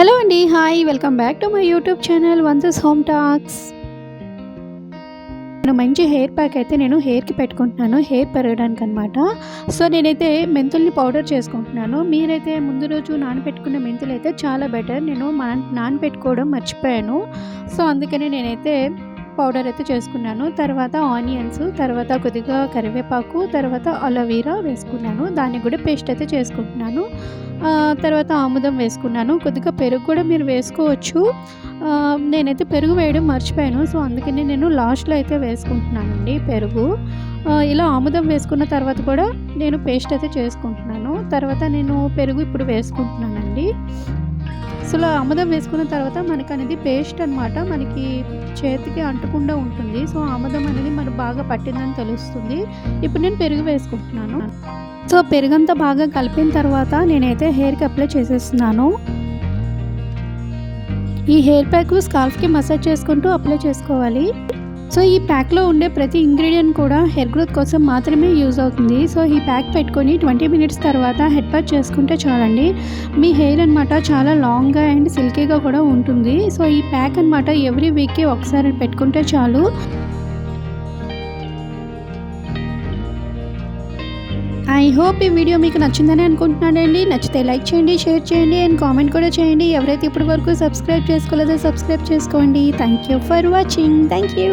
Hello అండి hi welcome back to my YouTube channel వన్సెస్ home talks. నేను మంచి hair pack అయితే నేను హెయిర్కి పెట్టుకుంటున్నాను హెయిర్ పెరగడానికి అనమాట సో నేనైతే మెంతుల్ని పౌడర్ చేసుకుంటున్నాను. మీరైతే ముందు రోజు నానబెట్టుకున్న మెంతులు అయితే చాలా బెటర్. నేను మా నానబెట్టుకోవడం మర్చిపోయాను. సో అందుకని నేనైతే పౌడర్ అయితే చేసుకున్నాను. తర్వాత ఆనియన్స్ తర్వాత కొద్దిగా కరివేపాకు తర్వాత అలోవీరా వేసుకున్నాను. దాన్ని కూడా పేస్ట్ అయితే చేసుకుంటున్నాను. తర్వాత ఆముదం వేసుకున్నాను. కొద్దిగా పెరుగు కూడా మీరు వేసుకోవచ్చు. నేనైతే పెరుగు వేయడం మర్చిపోయాను. సో అందుకని నేను లాస్ట్లో అయితే వేసుకుంటున్నానండి పెరుగు. ఇలా ఆముదం వేసుకున్న తర్వాత కూడా నేను పేస్ట్ అయితే చేసుకుంటున్నాను. తర్వాత నేను పెరుగు ఇప్పుడు వేసుకుంటున్నానండి. సో ఆముదం వేసుకున్న తర్వాత మనకు అనేది పేస్ట్ అనమాట మనకి చేతికి అంటకుండా ఉంటుంది. సో ఆముదం అనేది మనకు బాగా పట్టిందని తెలుస్తుంది. ఇప్పుడు నేను పెరుగు వేసుకుంటున్నాను. సో పెరుగంతా బాగా కలిపిన తర్వాత నేనైతే హెయిర్కి అప్లై చేసేస్తున్నాను. ఈ హెయిర్ ప్యాక్ స్కాల్ఫ్కి మసాజ్ చేసుకుంటూ అప్లై చేసుకోవాలి. సో ఈ ప్యాక్లో ఉండే ప్రతి ఇంగ్రీడియంట్ కూడా హెయిర్ గ్రోత్ కోసం మాత్రమే యూజ్ అవుతుంది. సో ఈ ప్యాక్ పెట్టుకొని ట్వంటీ మినిట్స్ తర్వాత హెడ్ వాష్ చేసుకుంటే చాలండి. మీ హెయిర్ అనమాట చాలా లాంగ్గా అండ్ సిల్కీగా కూడా ఉంటుంది. సో ఈ ప్యాక్ అనమాట ఎవ్రీ వీక్కి ఒకసారి పెట్టుకుంటే చాలు. ఐ హోప్ ఈ వీడియో మీకు నచ్చిందని అనుకుంటున్నానండి. నచ్చితే లైక్ చేయండి షేర్ చేయండి అండ్ కామెంట్ కూడా చేయండి. ఎవరైతే ఇప్పటి వరకు సబ్స్క్రైబ్ చేసుకోలేదో సబ్స్క్రైబ్ చేసుకోండి. Thank you for watching thank you